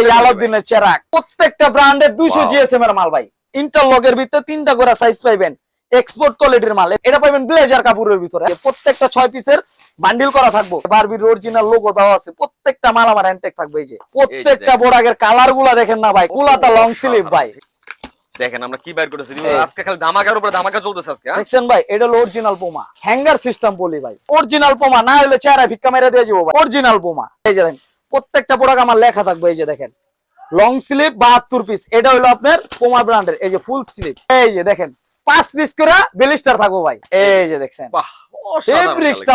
এই আলাউদ্দিনের চেরাক প্রত্যেকটা ব্র্যান্ডের দুইশো জিএসএম এর মাল ভাই। ইন্টারলকের ভিতরে তিনটা করে সাইজ পাইবেন। এক্সপোর্ট কোয়ালিটির মাল। এটা পাবেন ব্লেজার কাপড়ের ভিতরে। প্রত্যেকটা ছয় পিসের বান্ডিল করা থাকব। বারবির অরিজিনাল লোগো দেওয়া আছে। প্রত্যেকটা মাল আমার হ্যান্ডটেক থাকবে এই যে। প্রত্যেকটা। বোরাগের কালারগুলা দেখেন না ভাই। গুলাটা লং স্লিভ ভাই। দেখেন আমরা কি বাইর করেছি। আজকে খালি ধামাকার উপরে ধামাকা চলতেছে আজকে হ্যাঁ? দেখছেন ভাই? এটা হলো অরিজিনাল পোমা হ্যাঙ্গার সিস্টেম বলি ভাই। অরিজিনাল পোমা না হলে চেহারা ভিক্ষা মেরে দিয়ে যাব ভাই। অরিজিনাল পোমা এই যে দেখেন। প্রত্যেকটা প্রোডাক্ট আমার লেখা থাকবে এই যে দেখেন। লং স্লিভ বাহাত্তর পিস এটা হলো আপনার পোমা ব্র্যান্ডের এই যে ফুল স্লিভ এই যে দেখেন পাঁচ পিস করে বেলিস্টার থাকব ভাই। এই যে দেখছেন।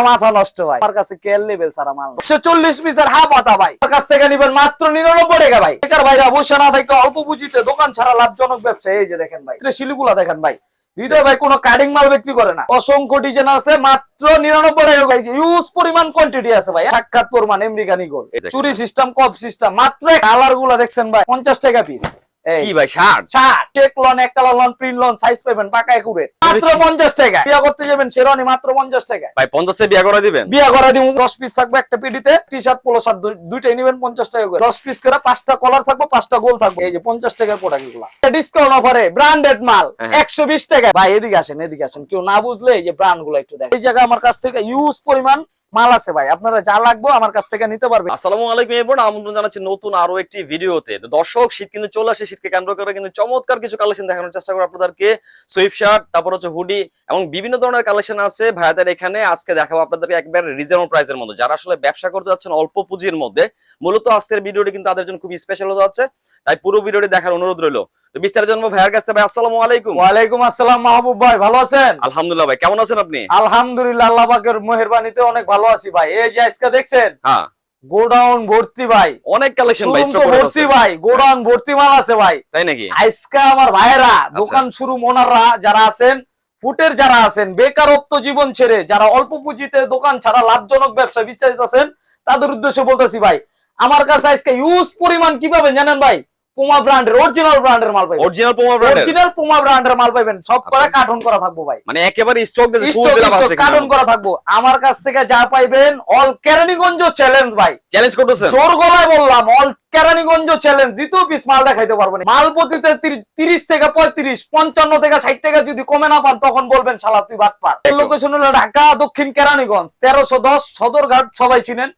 মাথা নষ্ট ভাই। আমার কাছে কেয়ার লেভেল সারা মাল একশো চল্লিশ পিসের হাফ আটা ভাই। আমার কাছ থেকে নিবেন মাত্র নিরানব্বই টাকা ভাই। ভাইরা বসে না থাকে অল্প পুঁজিতে দোকান ছাড়া লাভজনক ব্যবসা। এই যে দেখেন ভাই শিলিগুলা দেখেন ভাই। হৃদয় ভাই কোনো কাটিং মাল বিক্রি করে না। অসংখ্য ডিজাইন আছে মাত্র নিরানব্বই টাকা ইউজ পরিমাণ কোয়ান্টিটি আছে ভাই সাক্ষাৎ পরিমাণ আমেরিকানি গোল চুরি সিস্টেম কপ সিস্টেম মাত্র কালারগুলা দেখছেন ভাই পঞ্চাশ টাকা পিস কি ভাই শার্ট শার্ট চেক লন এক colour lawn print lawn size পাবেন পাকা একুরেট মাত্র পঞ্চাশ টাকা বিয়া করতে যাবেন শেরওয়ানি মাত্র পঞ্চাশ টাকা ভাই পঞ্চাশে বিয়া করে দিবেন? বিয়া করা দিব দশ পিস থাকবে একটা পিডিতে টি শার্ট পোলো শার্ট দুইটাই নিবেন পঞ্চাশ টাকা করে। দশ পিস করে পাঁচটা কলার থাকবে পাঁচটা গোল থাকবে। এই যে পঞ্চাশ টাকার প্রোডাক্ট এগুলো ডিসকাউন্ট অফারে ব্র্যান্ডেড মাল হ্যাঁ। একশো বিশ টাকা ভাই এদিকে আসেন এদিকে আসেন। কেউ না বুঝলে এই যে ব্র্যান্ডগুলো একটু দেখেন। এই জায়গায় আমার কাছ থেকে ইউজ পরিমাণ মাল আছে ভাই, আপনারা যা লাগবে আমার কাছ থেকে নিতে পারবেন। আসসালামু আলাইকুম এবং আমন্ত্রণ জানাচ্ছি নতুন আরও একটি ভিডিওতে। দর্শক, শীত কিন্তু চলে আসে, শীতকে কেন্দ্র করে কিন্তু চমৎকার কিছু কালেকশন দেখানোর চেষ্টা করব আপনাদেরকে। সুইপ শার্ট তারপর হচ্ছে হুডি এবং বিভিন্ন ধরনের কালেকশন আছে। ভাইয়াদের এখানে আজকে দেখাবো আপনাদেরকে একবার রিজনেবল প্রাইসের মধ্যে। যারা আসলে ব্যবসা করতে যাচ্ছেন অল্প পুঁজির মধ্যে, মূলত আজকের ভিডিওটি কিন্তু তাদের জন্য খুব স্পেশাল হতে যাচ্ছে। তাই পুরো ভিডিওটি দেখার অনুরোধ রইল। বিস্তারিত জন্য ভাইয়ার কাছে ভাই আসসালামু আলাইকুম। ওয়ালাইকুম আসসালাম মাহবুব ভাই ভালো আছেন? আলহামদুলিল্লাহ ভাই কেমন আছেন আপনি? আলহামদুলিল্লাহ আল্লাহ পাকের মেহেরবানিতে অনেক ভালো আছি ভাই। এই যে আজকে দেখছেন? হ্যাঁ। গোডাউন ভর্তি ভাই। অনেক কালেকশন ভাই ভর্তি ভাই গোডাউন ভর্তি মাল আছে ভাই। তাই নাকি? আজকে আমার ভাইয়েরা দোকান শুরু মোনাররা যারা আছেন ফুটের যারা আছেন বেকারত্ব জীবন ছেড়ে যারা অল্প পুঁজিতে দোকান ছাড়া লাভজনক ব্যবসা বিচারিত আছেন তাদের উদ্দেশ্যে বলতেছি ভাই আমার কাছে আজকে ইউজ পরিমাণ কীভাবে জানেন ভাই? পুমা ব্র্যান্ডের অরিজিনাল ব্র্যান্ডের মাল পাইবেন। অরিজিনাল পোমা ব্র্যান্ডের অরিজিনাল পুমা ব্র্যান্ডের মাল পাইবেন। সব করে আচ্ছা। কার্টুন করা থাকব ভাই? মানে একেবারে স্টক স্টক স্টক কার্টুন করা থাকব। আমার কাছ থেকে যা পাইবেন অল কেরানীগঞ্জ চ্যালেঞ্জ ভাই। চ্যালেঞ্জ করতেছেন? জোর গলায় বললাম অল কেরানীগঞ্জ চ্যালেঞ্জ দ্বিতীয় পিস মাল দেখাইতে পারব না। মাল প্রতিতে তিরিশ থেকে পঁয়ত্রিশ পঞ্চান্ন থেকে ষাট টাকা যদি কমে না পান তখন বলবেন শালা তুই বাট পার লোকেশন হলো ঢাকা দক্ষিণ কেরানীগঞ্জ তেরোশো দশ সদরঘাট সবাই চিনেন।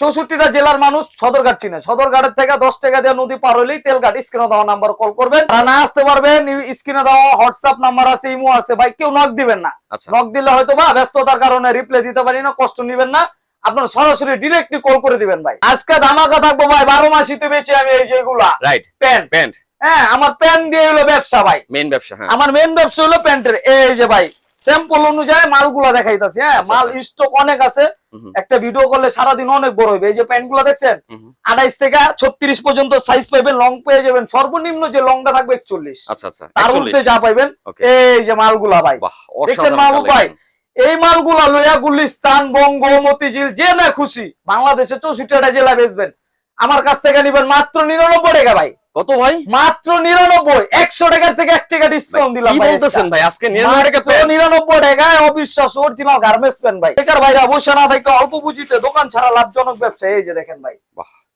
চৌষট্টিটা জেলার মানুষ সদরঘাট চিনে। সদরঘাটের থেকে দশ টাকা দিয়ে নদী পার হইলেই তেলঘাট। স্ক্রিনে দেওয়া নাম্বার কল করবেন। আর না আসতে পারবেন স্ক্রিনে দেওয়া হোয়াটসঅ্যাপ নাম্বার আছে ইমো আছে। ভাই কেউ নক দিবেন না। আচ্ছা। নক দিলে হয়তো বা ব্যস্ততার কারণে রিপ্লাই দিতে পারি না কষ্ট নিবেন না। আপনার সরাসরি ডিরেক্টলি কল করে দিবেন ভাই। আজকে ধামাকা থাকব ভাই। বারো মাসিতে বেশি আমি এই যেগুলা। রাইট প্যান্ট প্যান্ট হ্যাঁ আমার প্যান্ট দিয়ে হলো ব্যবসা ভাই। মেন ব্যবসা হ্যাঁ। আমার মেন ব্যবসা হলো প্যান্টের এই যে ভাই স্যাম্পল অনুযায়ী মালগুলা দেখাইতাছি হ্যাঁ? আচ্ছা, মাল আচ্ছা। স্টক অনেক আছে। একটা ভিডিও করলে সারাদিন অনেক বড় হবে এই যে প্যান্টগুলা দেখছেন আঠাইশ থেকে ছত্রিশ পর্যন্ত সাইজ পাইবেন লং পেয়ে যাবেন। সর্বনিম্ন যে লংটা থাকবে একচল্লিশ। আচ্ছা আচ্ছা তার 41 উর্ধে যা পাইবেন এই যে মালগুলা ভাই। দেখছেন মাহবুব ভাই। এই মালগুলা লইয়া গুলিস্তান বঙ্গ মতিঝিল যে না খুশি বাংলাদেশে চৌষট্টিটা জেলা বেচবেন। আমার কাছ থেকে নিবেন মাত্র নিরানব্বই টাকা ভাই। কত ভাই? মাত্র নিরানব্বই। একশো টাকার থেকে এক টাকা ডিসকাউন্ট দিলাম ভাই বলতেছেন ভাই? আজকে নিরানব্বই টাকায় অবিশ্বাস অরিজিনাল গার্মেন্টস প্যান্ট ভাই। বেকার ভাইরা বসে না থাকে অল্প পুঁজিতে দোকান ছাড়া লাভজনক ব্যবসা। এই যে দেখেন ভাই।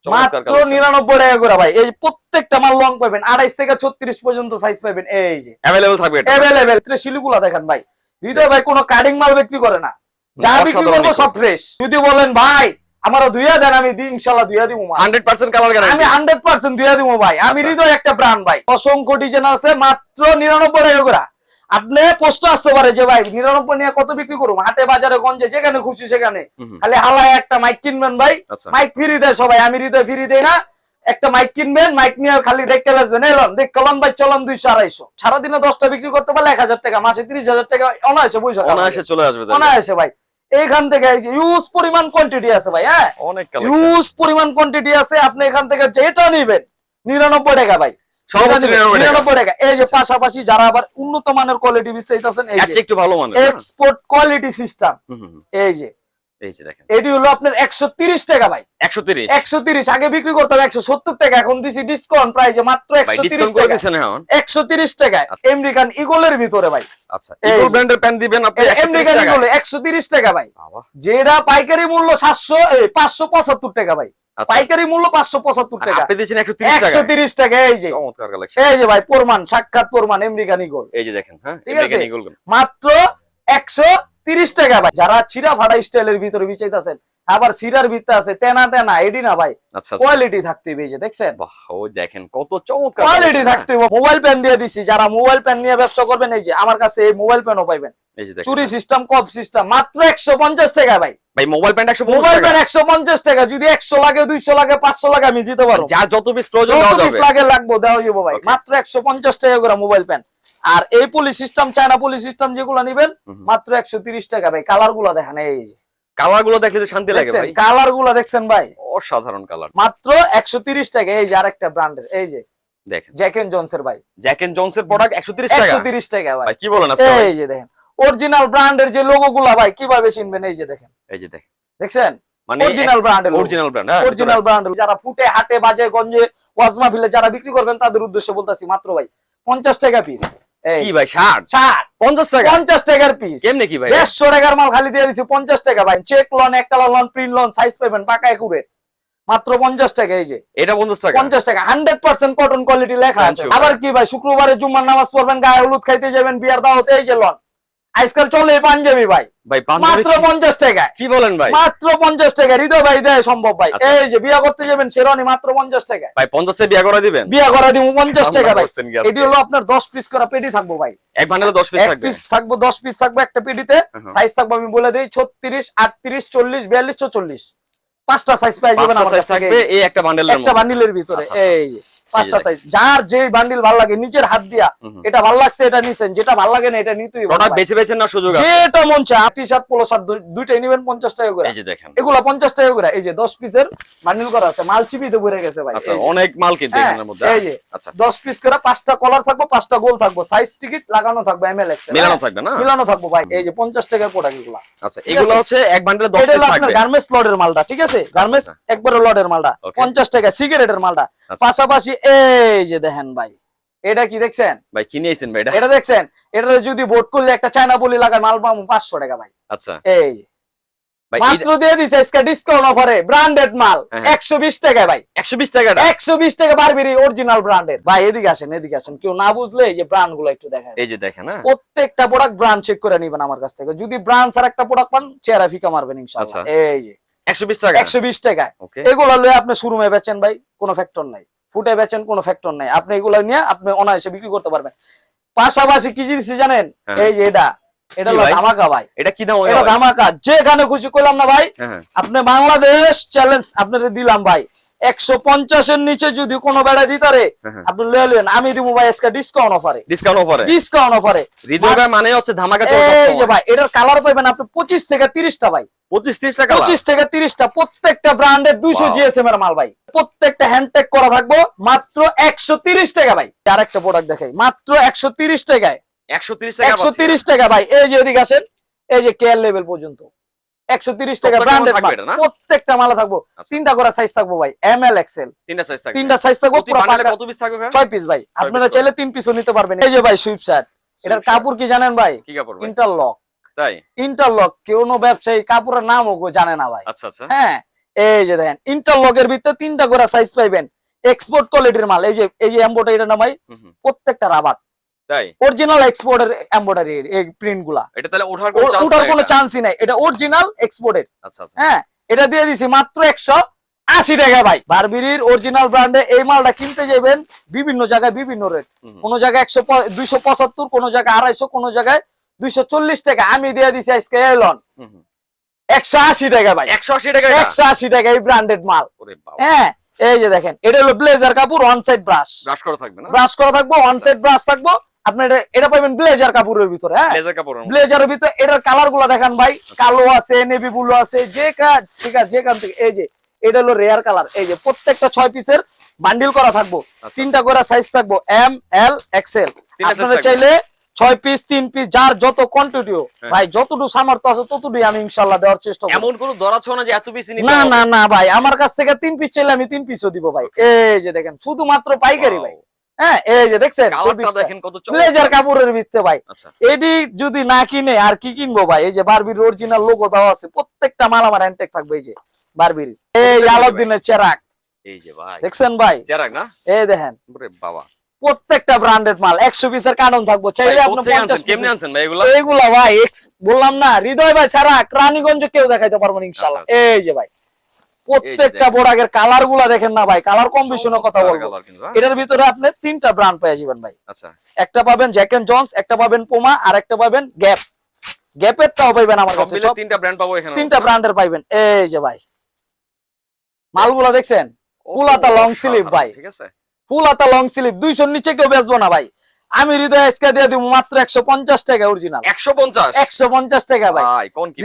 মাত্র নিরানব্বই টাকা করে ভাই। এই প্রত্যেকটা মাল লং পাবেন। আড়াইশ থেকে ছত্রিশ পর্যন্ত সাইজ পাবেন। এই যে। অ্যাভেলেবল থাকবে অ্যাভেলেবেল শিলিগুলা দেখেন ভাই। হৃদয় ভাই কোনো কাটিং মাল বিক্রি করে না। যা বিক্রি করব সব ফ্রেশ যদি বলেন ভাই আমার দুইয়া দেন আমি দিই ইনশাল্লাহ দুইয়া দিব মাল। 100% কালার আমি হান্ড্রেড পার্সেন্ট দুইয়া দিব ভাই। আমি আচ্ছা। হৃদয় একটা ব্রান্ড ভাই। অসংখ্য ডিজাইন আছে মাত্র নিরানব্বই টাকা করে। আপনি প্রশ্ন আসতে পারে যে ভাই নিরানব্বই নিয়ে কত বিক্রি করব? হাটে বাজারে গঞ্জে যেখানে খুশি সেখানে। খালি হালায় একটা মাইক কিনবেন ভাই। আচ্ছা। মাইক ফ্রি দেয় সবাই। আমি হৃদয় ফ্রি দেয় না একটা মাইক কিনবেন মাইক নিয়ে খালি দেখতে আসবেন এলন দেখ কলন ভাই চলন দুইশো আড়াইশো। সারাদিনে দশটা বিক্রি করতে পারলে এক হাজার টাকা মাসে তিরিশ হাজার টাকা অনায়াসে বইসা অনায়াসে চলে আসবে। অনায়াসে ভাই। এইখান থেকে ইউজ পরিমাণ কোয়ান্টিটি আছে ভাই হ্যাঁ? অনেক ইউজ পরিমাণ কোয়ান্টিটি আছে আপনি এখান থেকে যেটা নিবেন নিরানব্বই টাকা ভাই সব হচ্ছে 99 টাকা। নিরানব্বই টাকা। এই যে পাশাপাশি যারা আবার উন্নত মানের কোয়ালিটি এই একটু ভালো এক্সপোর্ট কোয়ালিটি সিস্টেম এই যে এই যে দেখেন। এটি হলো আপনার একশো তিরিশ টাকা ভাই। আগে বিক্রি করতাম টাকা এখন দিছি ডিসকাউন্ট প্রাইজে মাত্র টাকা। এখন? টাকায় আচ্ছা। আমেরিকান ইগলের ভিতরে ভাই। আচ্ছা ইগল ব্র্যান্ডের প্যান্ট দিবেন আপনি 130 আমেরিকান ইগল একশো তিরিশ টাকা ভাই। যেটা পাইকারি মূল্য সাতশো পাঁচশো পঁচাত্তর টাকা ভাই। আচ্ছা। পাইকারি মূল্য পাঁচশো পঁচাত্তর আর টাকা। আপনি দিয়েছেন টাকা টাকা এই যে। চমৎকার কালেকশন এই যে ভাই প্রমাণ সাক্ষাৎ প্রমাণ আমেরিকান ইগল এই যে দেখেন হ্যাঁ। মাত্র একশো তিরিশ টাকা ভাই। যারা ছিরা ফাটা স্টাইলের ভিতরে বিচাইতেছেন আবার সিরার ভিতরে আছে তেনা তেনা এডি না ভাই। আচ্ছা আচ্ছা। কোয়ালিটি থাকতে হবে যে দেখছেন? ওই দেখেন কত চমৎকার কোয়ালিটি থাকতে হবে মোবাইল প্যান দিয়ে দিছি যারা মোবাইল প্যান নিয়ে ব্যবসা করবেন এই যে আমার কাছে এই মোবাইল প্যানও পাইবেন। হ্যাঁ। যে চুরি সিস্টেম কপ সিস্টেম মাত্র একশো পঞ্চাশ টাকা ভাই। ভাই মোবাইল প্যান্ট একশো মোবাইল প্যান একশো পঞ্চাশ টাকা যদি একশো লাগে দুইশো লাগে পাঁচশো লাগে আমি দিতে পারব। যার যত পিস প্রয়োজন যত পিস লাগে লাগবো দেওয়া যাব ভাই। মাত্র একশো পঞ্চাশ টাকা করে মোবাইল প্যান আর এই police system China police system যেগুলো নিবেন মাত্র একশো তিরিশ টাকা ভাই। কালারগুলো দেখেন এই যে। কালারগুলো দেখলে তো শান্তি লাগে ভাই। কালারগুলো দেখছেন ভাই? অসাধারণ কালার মাত্র একশো তিরিশ টাকা এই যে আরেকটা ব্র্যান্ডের এই যে। দেখেন। জ্যাক জনসের ভাই। জ্যাক এন্ড জনসের প্রোডাক্ট একশো তিরিশ টাকা? একশো তিরিশ টাকা ভাই। ভাই কি বলেন এই যে দেখেন অরিজিনাল ব্র্যান্ডের যে লোগো গুলা ভাই কীভাবে চিনবেন? এই যে দেখেন। এই যে দেখেন। দেখছেন? মানে অরিজিনাল ব্র্যান্ডের অরিজিনাল ব্র্যান্ড অরিজিনাল ব্র্যান্ড যারা ফুটে হাটে বাজে গঞ্জে ওয়াজমা ফিলে যারা বিক্রি করবেন তাদের উদ্দেশ্যে বলতাছি মাত্র ভাই। পঞ্চাশ টাকা পিস কি ভাই ষাট? ষাট। পঞ্চাশ টাকা? পঞ্চাশ টাকার পিস কেমনে কি ভাই? দেড়শো টাকার মাল খালি দিয়ে দিচ্ছি পঞ্চাশ টাকা ভাই। চেক লন একটা লন প্রিন্ট লন সাইজ পাবেন পাকা একুরেট। মাত্র পঞ্চাশ টাকা এই যে। এটা পঞ্চাশ টাকা? পঞ্চাশ টাকা। হান্ড্রেড পার্সেন্ট কটন কোয়ালিটি লেখা আছে। আবার কি ভাই শুক্রবারে জুম্মার নামাজ পড়বেন গায়ে হলুদ খাইতে যাবেন বিয়ার দাওয়াতে এই যে লন আজকাল চলে পাঞ্জাবি ভাই। ভাই মাত্র পঞ্চাশ টাকায় কি বলেন ভাই? মাত্র পঞ্চাশ টাকা। হৃদয় ভাই দেয় সম্ভব ভাই। আচ্ছা। এই যে বিয়া করতে যাবেন শেরওয়ানি মাত্র পঞ্চাশ টাকা। ভাই পঞ্চাশে বিয়া করে দিবেন? বিয়া করা দিব টাকা ভাই? এটি হলো আপনার দশ পিস করা পেটি থাকব ভাই। এক বান্ডেলে পিস থাকবে? পিস থাকব দশ পিস থাকব একটা পেটিতে। সাইজ থাকব আমি বলে দিই ছত্রিশ আটত্রিশ চল্লিশ বিয়াল্লিশ চল্লিশ পাঁচটা সাইজ পাই যাবেন সাইজ থাকবে এই একটা বান্ডেলের একটা বান্ডিলের ভিতরে আচ্ছা, এই যে। পাঁচটা সাইজ যার যে বান্ডিল ভালো লাগে নিজের হাত দিয়া। এটা ভালো লাগছে এটা নিছেন যেটা ভালো লাগে না এটা নিতেই প্রোডাক্ট বেছে বেছে না সুযোগ আছে? যেটা মন চায় শার্ট পোলো শার্ট দুইটাই নিবেন পঞ্চাশ টাকা করে। এই যে দেখেন। এগুলা পঞ্চাশ টাকা করে। এই যে দশ পিসের বান্ডিল করা আছে মাল চিপিতে ভরে গেছে ভাই। আচ্ছা অনেক মাল কিন্তু হ্যাঁ, এখানের মধ্যে। এই যে আচ্ছা। দশ পিস করে পাঁচটা কলার থাকব পাঁচটা গোল থাকব সাইজ টিকিট লাগানো থাকবে এমএল মিলানো থাকবে না? মিলানো থাকব ভাই এই যে পঞ্চাশ টাকার প্রোডাক্ট এগুলা। আচ্ছা এগুলো হচ্ছে এক বান্ডেলে দশ এটা পিস হলো আপনার থাকবে গার্মেন্টস লডের মালটা ঠিক আছে? গার্মেন্টস আচ্ছা। একবারে লডের মালটা। Okay. পঞ্চাশ টাকা সিগারেটের মালটা। আচ্ছা। পাশাপাশি এই যে দেখেন ভাই এটা কি দেখছেন? ভাই কি নিয়েছেন ভাই এটা? দেখছেন? এটা যদি বোট করলে একটা চায়না বলি মাল পাবো পাঁচশো টাকা ভাই। আচ্ছা। এই মাত্র দিয়ে দিছে আজকে ডিসকাউন্ট অফারে ব্র্যান্ডেড মাল ভাই। টাকা বারবেরি অরিজিনাল ব্র্যান্ডেড ভাই এদিকে আসেন এদিকে আসেন। কেউ না বুঝলে এই যে ব্র্যান্ডগুলো একটু দেখেন এই যে দেখেন হ্যাঁ। প্রত্যেকটা প্রোডাক্ট ব্র্যান্ড চেক করে নিবেন আমার কাছ থেকে। যদি ব্র্যান্ড আর একটা প্রোডাক্ট পান চেহারা ফিকা মারবেন ইনশাআল্লাহ। আচ্ছা। এই যে। একশো বিশ টাকা? এগুলো লয়ে আপনি শোরুমে বেচেন ভাই কোনো ফ্যাক্টর নাই। ফুটে বেচেন কোনো ফ্যাক্টর নাই। আপনি এগুলো নিয়ে আপনি অনায়াসে বিক্রি করতে পারবেন। পাশাপাশি কি জিনিস জানেন? হ্যাঁ। এই যে এটা এটা? ধামাকা ভাই। এটা কি দাম এটা ধামাকা। যেখানে খুশি করলাম না ভাই হ্যাঁ হ্যাঁ। আপনি বাংলাদেশ চ্যালেঞ্জ আপনাদের দিলাম ভাই। একশো পঞ্চাশের নিচে যদি কোনো বেড়া দিতারে হ্যাঁ, হ্যাঁ। আপনি লয়ে নেন আমি দিব ভাই আজকে ডিসকাউন্ট অফারে ডিসকাউন্ট অফারে ডিসকাউন্ট অফারে হৃদয় মানে হচ্ছে ধামাকা চলছে এই যে ভাই এটার কালার পাইবেন আপনি পঁচিশ থেকে তিরিশটা ভাই। পঁচিশ ত্রিশ টাকা পঁচিশ থেকে তিরিশটা। প্রত্যেকটা ব্র্যান্ডের দুইশো. জিএসএম এর মাল ভাই। প্রত্যেকটা হ্যান্ডটেক করা থাকব মাত্র একশো তিরিশ টাকা ভাই। আর একটা প্রোডাক্ট দেখাই মাত্র একশো তিরিশ টাকায়। একশো তিরিশ টাকা একশো। তিরিশ টাকা ভাই। এই যে এদিকে আসেন এই যে কেয়ার লেভেল পর্যন্ত। একশো তিরিশ টাকা প্রত্যেকটা ব্র্যান্ডেড থাকবে মাল এটা, না? প্রত্যেকটা মালা থাকব। আচ্ছা। তিনটা করে সাইজ থাকব ভাই এম এল এক্সেল তিনটা সাইজ থাকবে। তিনটা সাইজ থাকব পুরো কত পিস থাকবে ভাই? ছয় পিস ভাই। আপনারা চাইলে তিন পিসও নিতে পারবেন। এই যে ভাই সুইপ শার্ট এটার কাপড় কি জানেন ভাই? কি কাপড় ইন্টারলক তাই? ইন্টারলক কেউ ব্যবসায়ী কাপড়ের নামও গো জানে না ভাই। আচ্ছা আচ্ছা। হ্যাঁ এই যে দেখেন ইন্টারলকের ভিতরে তিনটা করে সাইজ পাইবেন। এক্সপোর্ট কোয়ালিটির মাল এই যে এই যে এম্বোটারি না ভাই। প্রত্যেকটা রাবার তাই? অরিজিনাল এক্সপোর্টের এম্বোটারি এই প্রিন্টগুলা এটা তাহলে ওঠার কোনো চান্স ওটার কোনো চান্সই নাই। এটা অরিজিনাল এক্সপোর্টের আচ্ছা আচ্ছা। হ্যাঁ এটা দিয়ে দিছি মাত্র একশো আশি টাকা ভাই। বারবিরির অরিজিনাল ব্র্যান্ডে এই মালটা কিনতে যাবেন বিভিন্ন জায়গায় বিভিন্ন রেট। কোন জায়গায় একশো দুইশো পঁচাত্তর কোন জায়গায় আড়াইশো কোন জায়গায় দুইশো চল্লিশ টাকা। আমি দিয়ে দিছি আজকে এলন। একশো আশি টাকা ভাই। একশো আশি টাকা এটা? একশো আশি টাকা এই ব্র্যান্ডেড মাল। ওরে বাবা। হ্যাঁ এই যে দেখেন এটা হলো ব্লেজার কাপড় ওয়ান সাইড ব্রাশ ব্রাশ করা থাকবে না? ব্রাশ করা থাকব ওয়ান সাইড ব্রাশ থাকব। আপনি এটা- এটা পাবেন ব্লেজার কাপড়ের ভিতরে হ্যাঁ? ব্লেজার কাপড়ের ব্লেজারের ভিতরে এটার কালারগুলা দেখেন ভাই। কালো আছে নেভি ব্লু আছে যে কাজ ঠিক আছে যেখান থেকে এই যে এটা হলো রেয়ার কালার এই যে প্রত্যেকটা ছয় পিসের বান্ডিল করা থাকব। আচ্ছা। তিনটা করে সাইজ থাকব এম এল এক্সেল। চাইলে ছয় পিস তিন পিস যার যত কোয়ান্টিটিও হ্যাঁ। ভাই যতটুকু সামর্থ্য আছে ততটুকু আমি ইনশাল্লাহ দেওয়ার চেষ্টা করব। এমন কোন ধরা ছোঁয়া না যে এত পিস না না না ভাই আমার কাছ থেকে তিন পিস চাইলে আমি তিন পিসও দিব ভাই। এই যে দেখেন শুধুমাত্র পাইকারি ভাই। হ্যাঁ এই যে দেখছেন দেখেন কত ব্লেজার কাপড়ের ভিত্তে ভাই। আচ্ছা। যদি না কিনে আর কি কিনবো ভাই? এই যে বারবির অরিজিনাল লোগো দেওয়া আছে প্রত্যেকটা মাল আমার হ্যান্ডটেক থাকবে এই যে বারবির এই আলাউদ্দিনের চেরাক এই যে ভাই। দেখছেন ভাই? চেরাক না? এই দেখেন। বাবা। প্রত্যেকটা ব্র্যান্ডেড মাল একশো পিসের কার্টন থাকব। চাইলে ভাই, আপনি কোত্থেকে আনছেন? 50 কেমনে piece- আনছেন ভাই এগুলা? ভাই বললাম না হৃদয় ভাই ছাড়া রানীগঞ্জ কেউ দেখাইতে পারব না ইনশাল্লাহ। আচ্ছা, এই যে ভাই। প্রত্যেকটা। বোরাগের কালারগুলা দেখেন না ভাই কালার কম্বিনেশনের কথা বলব। হ্যাঁ? এটার ভিতরে আপনি তিনটা ব্র্যান্ড পেয়ে যাবেন ভাই। আচ্ছা। একটা পাবেন জ্যাক এন্ড জন্স একটা পাবেন পোমা আর একটা পাবেন গ্যাপ গ্যাপের গ্যাপেরটাও পাইবেন আমার কাছে তিনটা ব্র্যান্ড পাবো এখানে। তিনটা ব্র্যান্ডের পাইবেন। এই যে ভাই। মালগুলা দেখছেন? হাতা long sleeve ভাই। ঠিক আছে। ফুল হাতা লং স্লিভ দুইশোর নিচে কেউ বেচবো না ভাই। আমি হৃদয় এসকে দিয়ে দিব মাত্র একশো পঞ্চাশ টাকা অরিজিনাল একশো পঞ্চাশ? একশো পঞ্চাশ টাকা ভাই।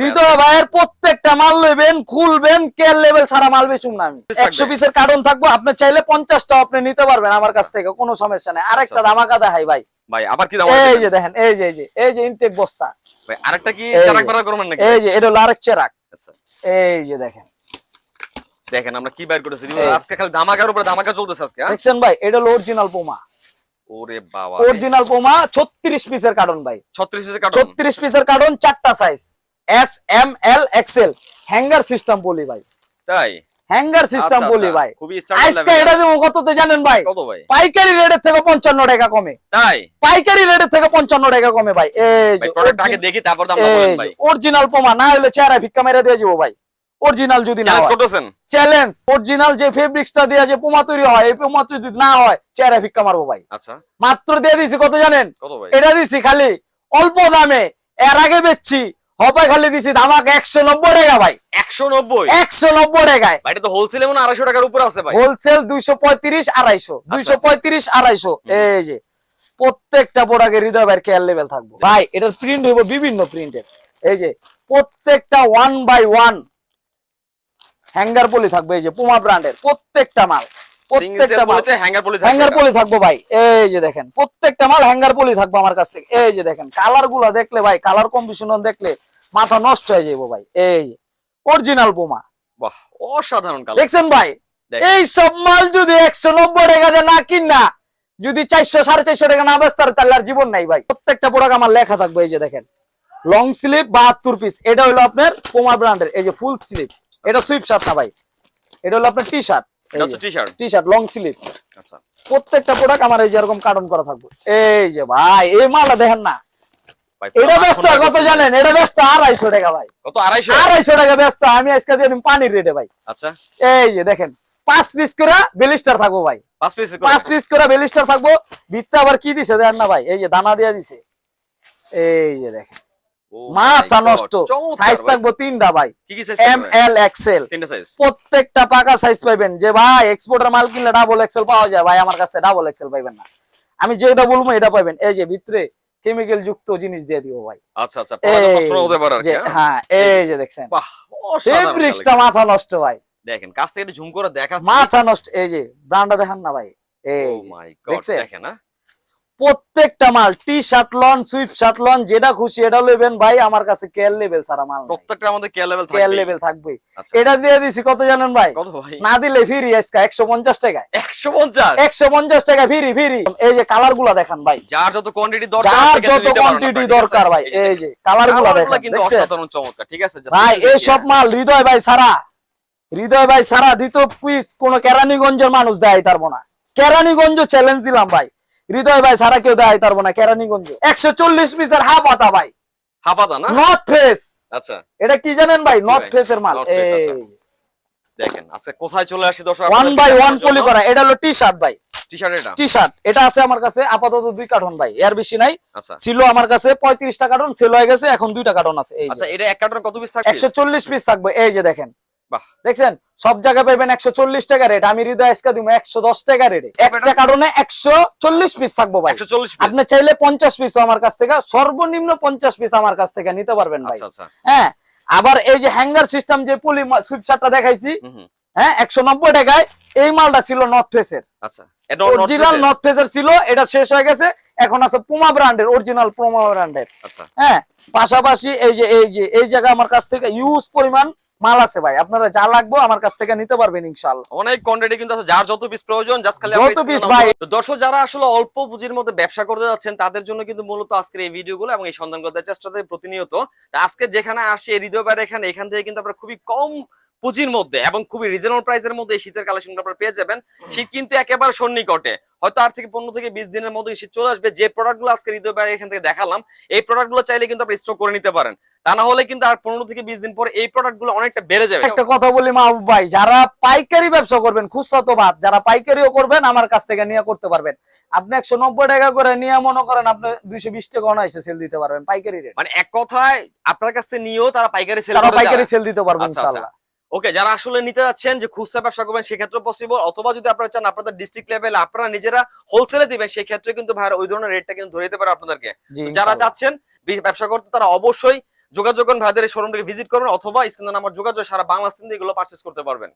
হৃদয় ভাইয়ের প্রত্যেকটা মাল লইবেন খুলবেন কেয়ার লেভেল ছাড়া মাল বেচুম না আমি। একশো পিসের কার্টন থাকব আপনি চাইলে পঞ্চাশটা আপনি নিতে পারবেন আমার কাছ থেকে কোনো সমস্যা নেই। আরেকটা আচ্ছা। ধামাকা দেখাই ভাই। ভাই আবার কি দাম এই যে দেখেন এই যে এই যে এই যে ইনটেক বস্তা। ভাই আরেকটা কি এই চারাক যে। বাড়া করবেন নাকি? এই যে এটা হলো আরেক চেরাক। আচ্ছা। এই যে দেখেন। দেখেন আমরা কি বাইর করেছি। আজকে খালি ধামাকার উপরে ধামাকা চলতেছে আজকে হ্যাঁ? দেখছেন ভাই এটা হলো অরিজিনাল পোমা ওরে বাবা অরিজিনাল পোমা ছত্রিশ পিসের কার্টন ভাই। 36 পিসের কার্টন ছত্রিশ পিসের কার্টন চারটা size S M L XL hanger system বলি ভাই। তাই? হ্যাঙ্গার সিস্টেম আচ্ছা, বলি আচ্ছা। ভাই। আজকে এটা দেবো কততে জানেন ভাই? কত ভাই? পাইকারি রেটের থেকে পঞ্চান্ন টাকা কমে। তাই? পাইকারি রেটের থেকে পঞ্চান্ন টাকা কমে ভাই। এই ভাই প্রোডাক্ট আগে দেখি তারপর দাম বলেন ভাই? অরিজিনাল পোমা না হলে চেহারা ভিক্ষা মেরে দিয়ে যাব ভাই। অরিজিনাল যদি না করতেছেন? চ্যালেঞ্জ অরিজিনাল যে ফেব্রিক্সটা দিয়ে যে পোমা তৈরি হয় এই পোমা যদি না হয় চেহারা ভিক্ষা মারবো ভাই। আচ্ছা। মাত্র দিয়ে দিছি কত জানেন? কত ভাই? এটা দিছি খালি অল্প দামে। এর আগে বেচছি হবে খালি দিছি ধামাক একশো নব্বই টাকা ভাই। 190 একশো নব্বই টাকায়। ভাই এটা তো হোলসেলে মনে হয় 250 টাকার উপরে আছে ভাই। হোলসেল দুইশো পঁয়ত্রিশ আড়াইশো। দুইশো পঁয়ত্রিশ আড়াইশো। এই যে প্রত্যেকটা প্রোডাক্টের হৃদয় ভাইয়ের কেয়ার লেভেল থাকবে। ভাই এটার প্রিন্ট হইব বিভিন্ন প্রিন্টের এই যে প্রত্যেকটা one by one hanger poly থাকবে এই যে পুমা ব্র্যান্ডের প্রত্যেকটা মাল প্রত্যেকটা মাল। হ্যাঙ্গার পলি হ্যাঙ্গার পলি থাকব ভাই এই যে দেখেন প্রত্যেকটা মাল হ্যাঙ্গার পলি থাকব আমার কাছ থেকে এই যে দেখেন কালারগুলো দেখলে ভাই কালার কম্বিনেশন দেখলে মাথা নষ্ট হয়ে যাব ভাই এই অরিজিনাল বোমা বাহ অসাধারণ কালার দেখছেন ভাই? দেখেন। এই সব মাল যদি একশো নব্বই টাকা না কিন যদি চারশো সাড়ে চারশো টাকা না বেচতে তাহলে আর জীবন নাই ভাই। প্রত্যেকটা প্রোডাক্ট আমার লেখা থাকবে এই যে দেখেন। লং স্লিপ বাহাত্তর পিস এটা হলো আপনার পোমা ব্র্যান্ডের এই যে ফুল স্লিপ এটা সুইপ শার্ট না ভাই। এটা হলো আপনার টি শার্ট এটা হচ্ছে T-shirt T shirt long sleeve আচ্ছা। প্রত্যেকটা প্রোডাক্ট আমার এই যে এরকম কার্টন করা থাকবে। এই যে ভাই এই মালটা দেখেন না। এটা ব্যস্ত কত জানেন? এটা ব্যস্ত আড়াইশো টাকা ভাই। কত? 250 আড়াইশো টাকা ব্যস্ত। আমি আজকে দিয়ে দিন পানির রেটে ভাই। আচ্ছা। এই যে দেখেন পাঁচ পিস করে বেলিস্টার থাকব ভাই। পাঁচ পিস পাঁচ পিস করে বেলিস্টার থাকব। ভিত্তে আবার কি দিছে দেখেন না ভাই? এই যে দানা দিয়ে দিছে। এই যে দেখেন। মাথা নষ্ট। সাইজ থাকব তিনটা ভাই। এম এল এক্সেল প্রত্যেকটা পাকা সাইজ পাইবেন। যে ভাই এক্সপোর্টার মাল কিনলে ডাবল এক্সেল পাওয়া যায়। ভাই আমার কাছে ডাবল এক্সেল পাইবেন না। আমি যেটা বলব এটা পাইবেন। এই যে ভিতরে কেমিক্যাল যুক্ত জিনিস দিয়ে দিব ভাই। আচ্ছা আচ্ছা হতে পারে হ্যাঁ? হ্যাঁ এই যে দেখছেন। ফেব্রিক্সটা মাথা নষ্ট ভাই। দেখেন কাছ থেকে একটু ঝুম করে দেখাচ্ছি। মাথা নষ্ট এই যে ব্র্যান্ডটা দেখান না ভাই। এই দেখছেন? দেখেন হ্যাঁ? প্রত্যেকটা মাল T shirt lawn Swift shirt lawn যেটা খুশি এটা লইবেন ভাই আমার কাছে কেয়ার লেভেল সারা মাল প্রত্যেকটা আমাদের কেয়ার লেভেল কেয়ার লেভেল থাকবে এটা দিয়ে দিছি কত জানেন ভাই? কত ভাই? না দিলে ফিরি আজকে একশো পঞ্চাশ টাকায়। 150 একশো পঞ্চাশ টাকা ফিরি ফিরি এই যে কালারগুলা দেখান ভাই। যার যত কোয়ান্টিটি দরকার যার যত কোয়ান্টিটি? দরকার ভাই এই যে কালারগুলা কালারগুলো দেখেন কিন্তু অসাধারণ চমৎকার ঠিক আছে? ভাই এই সব। মাল হৃদয় ভাই সারা হৃদয় ভাই সারা দিত পিস কোন কেরানীগঞ্জের মানুষ দেয় পারব না কেরানীগঞ্জ চ্যালেঞ্জ দিলাম ভাই। হৃদয় ভাই সারা কেউ দেয় পারব না কেরানীগঞ্জ। একশো চল্লিশ পিসের হাফ আটা ভাই। হাফাতা না? নর্থ ফেস আচ্ছা। এটা কি জানেন ভাই? নর্থ? ফেসের মাল। আচ্ছা। দেখেন আজকে কোথায় চলে আসি দর্শক? ওয়ান বাই ওয়ান পলি করা। এটা হলো টি শার্ট ভাই। টি শার্ট এটা? টি শার্ট এটা আছে আমার কাছে আপাতত দুই কার্টন ভাই। এর বেশি নাই। আচ্ছা। ছিল আমার কাছে পঁয়ত্রিশটা কার্টন সেল হয়ে গেছে এখন দুইটা কার্টন আছে। এই আচ্ছা এটা এক কার্টন কত পিস থাকবে? একশো চল্লিশ পিস থাকবে। এই যে দেখেন। দেখছেন? সব জায়গায় পাবেন একশো চল্লিশ টাকা রেট আমি হৃদয় আজকে দিব একশো দশ টাকা রেটে একটা কারণে একশো চল্লিশ পিস থাকব ভাই। 140 পিস আপনি চাইলে পঞ্চাশ পিস আমার কাছ থেকে সর্বনিম্ন পঞ্চাশ পিস আমার কাছ থেকে নিতে পারবেন ভাই। আচ্ছা আচ্ছা। হ্যাঁ আবার এই যে হ্যাঙ্গার সিস্টেম যে পলি সুইপশারটা দেখাইছি হ্যাঁ একশো নব্বই টাকায় এই মালটা ছিল নর্থ ফেসের আচ্ছা অরিজিনাল? নর্থ ফেসের ছিল এটা শেষ হয়ে গেছে এখন আছে পুমা ব্র্যান্ডের অরিজিনাল পুমা ব্র্যান্ডের হ্যাঁ পাশাপাশি এই যে এই যে এই জায়গা আমার কাছ থেকে ইউজ পরিমাণ মাল আছে ভাই আপনারা যা লাগবে আমার কাছ থেকে নিতে পারবেন ইনশাল্লাহ অনেক কোয়ান্টিটি কিন্তু আছে যার যত পিস প্রয়োজন জাস্ট খালি যত এ ভাই। দর্শক যারা আসলে অল্প পুঁজির মধ্যে ব্যবসা করতে যাচ্ছেন তাদের জন্য কিন্তু মূলত আজকের এই ভিডিওগুলো এবং এই সন্ধান করতে চেষ্টা প্রতিনিয়ত। আজকে যেখানে আসি এই হৃদয় বাইরে এখানে এখান থেকে কিন্তু আপনারা খুবই কম পুঁজির মধ্যে এবং খুবই রিজনেবল প্রাইসের মধ্যে এই শীতের কালেকশন আপনারা পেয়ে যাবেন। শীত কিন্তু একেবারে সন্নিকটে। হয়তো আর থেকে পনেরো থেকে বিশ দিনের মধ্যে শীত চলে আসবে। যে প্রোডাক্টগুলো আজকে হৃদয় বাইরে এখান থেকে দেখালাম এই প্রোডাক্টগুলো চাইলে কিন্তু আপনি স্টক করে নিতে পারেন। তা না হলে কিন্তু আর পনেরো থেকে বিশ দিন পর এই প্রোডাক্টগুলো অনেকটা বেড়ে যাবে। একটা কথা বলি মাহবুব ভাই যারা পাইকারি ব্যবসা করবেন খুচরা তো বাদ যারা পাইকারিও করবেন আমার কাছ থেকে নিয়ে করতে পারবেন। আপনি একশো নব্বই টাকা করে নিয়ে মনে করেন আপনি দুইশো বিশ টাকা অনায়াসে সেল দিতে পারবেন পাইকারি রেট মানে এক কথায় আপনার কাছ থেকে নিয়েও তারা পাইকারি সেল তারা পাইকারি সেল দিতে পারবেন আচ্ছা, আচ্ছা। ইনশাল্লাহ ওকে যারা আসলে নিতে যাচ্ছেন যে খুচরা ব্যবসা করবেন সেক্ষেত্রে পসিবল অথবা যদি আপনারা চান আপনাদের ডিস্ট্রিক্ট লেভেল আপনারা নিজেরা হোলসেলে দিবেন সেক্ষেত্রে কিন্তু ভাইরা ওই ধরনের রেটটা কিন্তু ধরে দিতে পারে আপনাদেরকে। যারা চাচ্ছেন ব্যবসা করতে তারা অবশ্যই যোগাযোগ ভাইদের শোরুমটিকে ভিজিট করবেন অথবা স্ক্রিনে আমার যোগাযোগ সারা বাংলা থেকে এগুলো পারচেস করতে পারবেন।